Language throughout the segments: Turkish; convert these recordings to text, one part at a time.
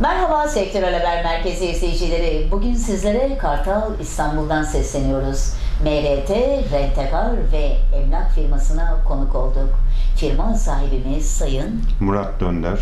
Merhaba Sektörel Haber Merkezi izleyicileri. Bugün sizlere Kartal İstanbul'dan sesleniyoruz. MRT, Rentekar ve emlak firmasına konuk olduk. Firma sahibimiz Sayın Murat Dönder.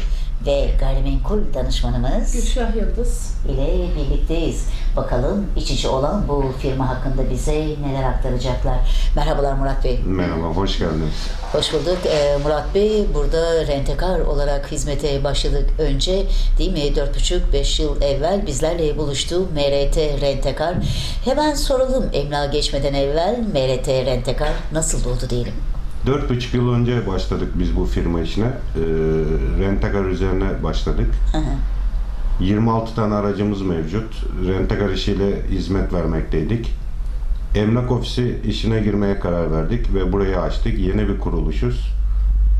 ve gayrimenkul danışmanımız Gülşah Yıldız. ile birlikteyiz. Bakalım iç içe olan bu firma hakkında bize neler aktaracaklar. Merhabalar Murat Bey. Merhaba, hoş geldiniz. Hoş bulduk. Ee, Murat Bey burada rentekar olarak hizmete başladık önce değil mi? 4,5-5 yıl evvel bizlerle buluştu MRT Rentekar. Hemen soralım emlağa geçmeden evvel MRT Rentekar nasıl oldu diyelim. Dört buçuk yıl önce başladık biz bu firma işine. Ee, rentekar üzerine başladık. Hı hı. 26 tane aracımız mevcut. Rentekar işiyle hizmet vermekteydik. Emlak ofisi işine girmeye karar verdik ve burayı açtık. Yeni bir kuruluşuz.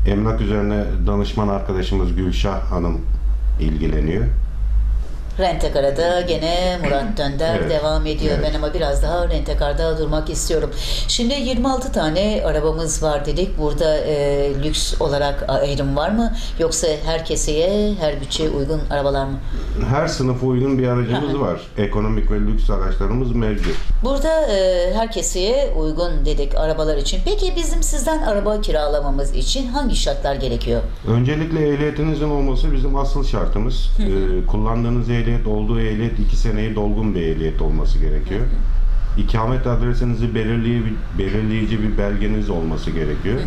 Emlak üzerine danışman arkadaşımız Gülşah Hanım ilgileniyor. Rentekar'a da gene Murat Dönder Evet, devam ediyor. evet. Ben ama biraz daha Rentekar'da durmak istiyorum. Şimdi 26 tane arabamız var dedik. Burada e, lüks olarak ayrım var mı? Yoksa her keseye, her bütçeye uygun arabalar mı? Her sınıfa uygun bir aracımız var. Ekonomik ve lüks araçlarımız mevcut. Burada e, her keseye uygun dedik arabalar için. Peki bizim sizden araba kiralamamız için hangi şartlar gerekiyor? Öncelikle ehliyetinizin olması bizim asıl şartımız. Ee, kullandığınız ehliyet olduğu ehliyet 2 seneyi dolgun bir ehliyet olması gerekiyor. İkamet adresinizi belirleyici, belirleyici bir belgeniz olması gerekiyor.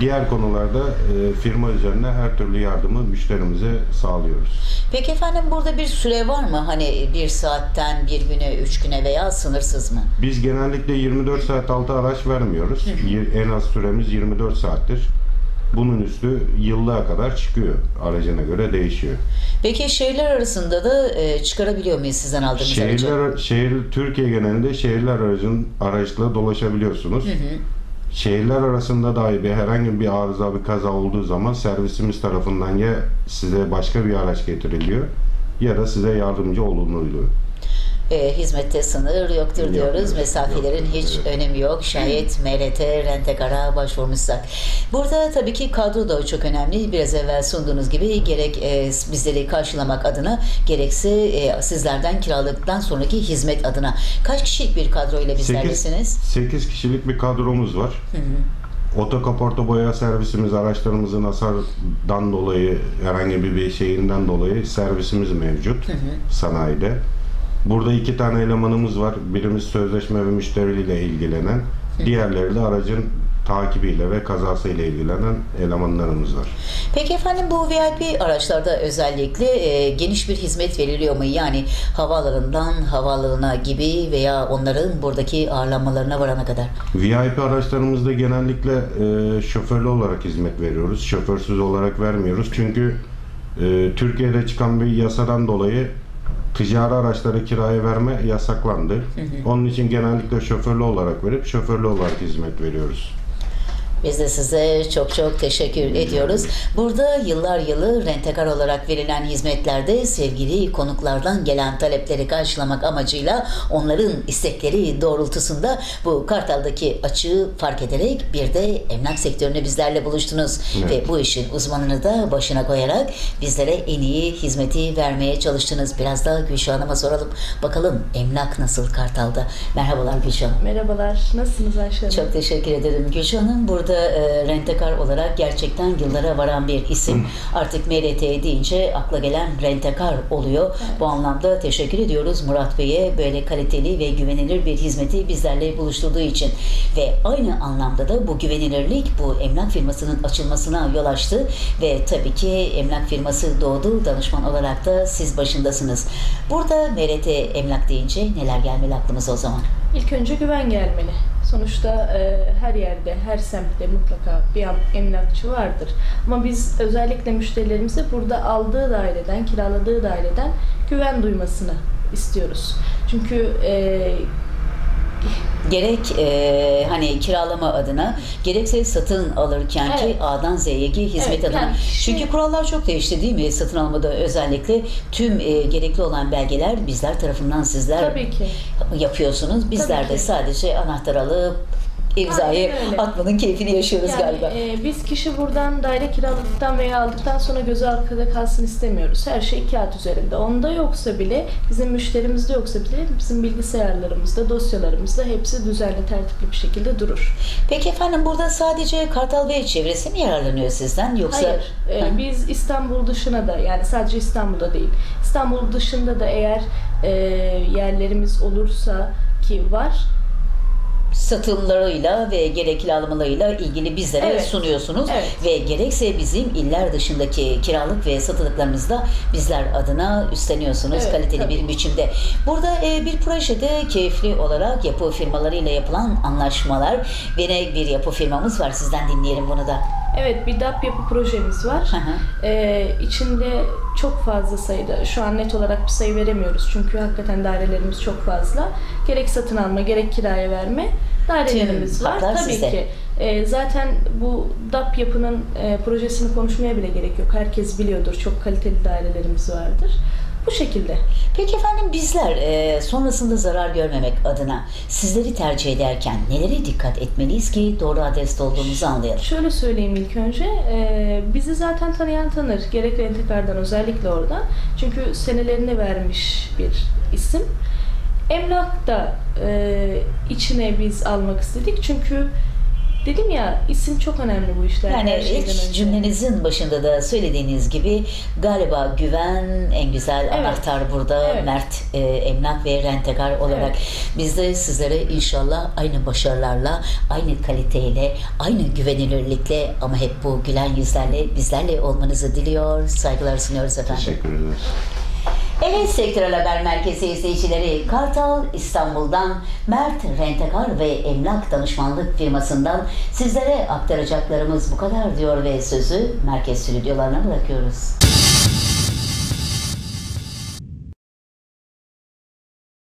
Diğer konularda e, firma üzerine her türlü yardımı müşterimize sağlıyoruz. Peki efendim burada bir süre var mı? Hani bir saatten bir güne, üç güne veya sınırsız mı? Biz genellikle 24 saat altı araç vermiyoruz. En az süremiz 24 saattir. Bunun üstü yıllığa kadar çıkıyor. Aracına göre değişiyor. Peki şehirler arasında da e, çıkarabiliyor muyuz sizden aldığımız aracı? Şehirler, şehir, Türkiye genelinde şehirler aracın araçla dolaşabiliyorsunuz. Şehirler arasında dahi bir herhangi bir arıza, bir kaza olduğu zaman servisimiz tarafından ya size başka bir araç getiriliyor ya da size yardımcı olunuluyor. E, hizmette sınır yoktur Yok, diyoruz. yok, Mesafelerin yok, hiç evet. önemi yok. Şayet MRT Rentekar'a başvurmuşsak. Burada tabii ki kadro da çok önemli. Biraz evvel sunduğunuz gibi gerek e, bizleri karşılamak adına gerekse e, sizlerden kiraladıktan sonraki hizmet adına. Kaç kişilik bir kadroyla bizlerlesiniz? 8 kişilik bir kadromuz var. Otokaporta boya servisimiz araçlarımızın hasardan dolayı herhangi bir şeyinden dolayı servisimiz mevcut sanayide. Burada iki tane elemanımız var. Birimiz sözleşme ve müşteriyle ilgilenen, diğerleri de aracın takibiyle ve kazasıyla ilgilenen elemanlarımız var. Peki efendim bu VIP araçlarda özellikle e, geniş bir hizmet veriliyor mu? Yani havaalanından havaalanına gibi veya onların buradaki ağırlanmalarına varana kadar. VIP araçlarımızda genellikle e, şoförlü olarak hizmet veriyoruz. Şoförsüz olarak vermiyoruz. Çünkü e, Türkiye'de çıkan bir yasadan dolayı ticari araçları kiraya verme yasaklandı. Onun için genellikle şoförlü olarak verip şoförlü olarak hizmet veriyoruz. Biz de size çok çok teşekkür ediyoruz. Burada yıllar yılı rentekar olarak verilen hizmetlerde sevgili konuklardan gelen talepleri karşılamak amacıyla onların istekleri doğrultusunda bu Kartal'daki açığı fark ederek bir de emlak sektöründe bizlerle buluştunuz. Evet. Ve bu işin uzmanını da başına koyarak bizlere en iyi hizmeti vermeye çalıştınız. Biraz daha Gülşah Hanım'a soralım. Bakalım emlak nasıl Kartal'da? Merhabalar Gülşah Hanım. Merhabalar. Nasılsınız Ayşe Hanım? Çok teşekkür ederim. Gülşah Hanım burada e, rentekar olarak gerçekten yıllara varan bir isim. Artık MRT deyince akla gelen rentekar oluyor. Bu anlamda teşekkür ediyoruz Murat Bey'e böyle kaliteli ve güvenilir bir hizmeti bizlerle buluşturduğu için. Ve aynı anlamda da bu güvenilirlik bu emlak firmasının açılmasına yol açtı ve tabii ki emlak firması doğdu. Danışman olarak da siz başındasınız. Burada MRT emlak deyince neler gelmeli aklımıza o zaman? İlk önce güven gelmeli. Sonuçta e, her yerde, her semtte mutlaka bir em- emlakçı vardır. Ama biz özellikle müşterilerimize burada aldığı daireden, kiraladığı daireden güven duymasını istiyoruz. Çünkü e, gerek e, hani kiralama adına gerekse satın alırken ki Evet. A'dan Z'ye hizmet Evet, adına. yani şey- Çünkü kurallar çok değişti değil mi? Satın almada özellikle tüm e, gerekli olan belgeler bizler tarafından sizler tabii ki yapıyorsunuz. Bizler de sadece anahtar alıp imzayı Aynen öyle. atmanın keyfini yaşıyoruz Yani galiba. e, biz kişi buradan daire kiraladıktan veya aldıktan sonra gözü arkada kalsın istemiyoruz. Her şey kağıt üzerinde. Onda yoksa bile, bizim müşterimizde yoksa bile bizim bilgisayarlarımızda, dosyalarımızda hepsi düzenli, tertipli bir şekilde durur. Peki efendim burada sadece Kartal Bey çevresi mi yararlanıyor sizden yoksa Hayır, e, Hı. biz İstanbul dışına da yani sadece İstanbul'da değil, İstanbul dışında da eğer e, yerlerimiz olursa ki var, satımlarıyla ve gerekli alımlarıyla ilgili bizlere Evet. sunuyorsunuz Evet. ve gerekse bizim iller dışındaki kiralık ve satılıklarımızda bizler adına üstleniyorsunuz Evet, kaliteli tabii. bir biçimde. Burada e, bir projede keyifli olarak yapı firmalarıyla yapılan anlaşmalar ve bir yapı firmamız var sizden dinleyelim bunu da. Evet bir DAP yapı projemiz var. Hı hı. Ee, içinde çok fazla sayıda, şu an net olarak bir sayı veremiyoruz çünkü hakikaten dairelerimiz çok fazla. Gerek satın alma, gerek kiraya verme dairelerimiz Tüm var. Tabii sizde. ki. Ee, zaten bu DAP yapının e, projesini konuşmaya bile gerek yok. Herkes biliyordur. Çok kaliteli dairelerimiz vardır. Bu şekilde. Peki efendim bizler e, sonrasında zarar görmemek adına sizleri tercih ederken nelere dikkat etmeliyiz ki doğru adreste olduğumuzu anlayalım? Şöyle söyleyeyim ilk önce. e, bizi zaten tanıyan tanır. Gerek Rentekar'dan özellikle oradan. Çünkü senelerini vermiş bir isim. Emlak da e, içine biz almak istedik. Çünkü dedim ya isim çok önemli bu işler. Yani ilk önce. cümlenizin başında da söylediğiniz gibi galiba güven en güzel Evet. anahtar burada Evet. Mert e, Emlak ve Rentekar olarak biz de sizlere inşallah aynı başarılarla, aynı kaliteyle, aynı güvenilirlikle ama hep bu gülen yüzlerle bizlerle olmanızı diliyor. Saygılar sunuyoruz efendim. Teşekkür ederiz. Evet Sektörel Haber Merkezi izleyicileri Kartal İstanbul'dan Mert Rentekar ve Emlak Danışmanlık firmasından sizlere aktaracaklarımız bu kadar diyor ve sözü merkez stüdyolarına bırakıyoruz.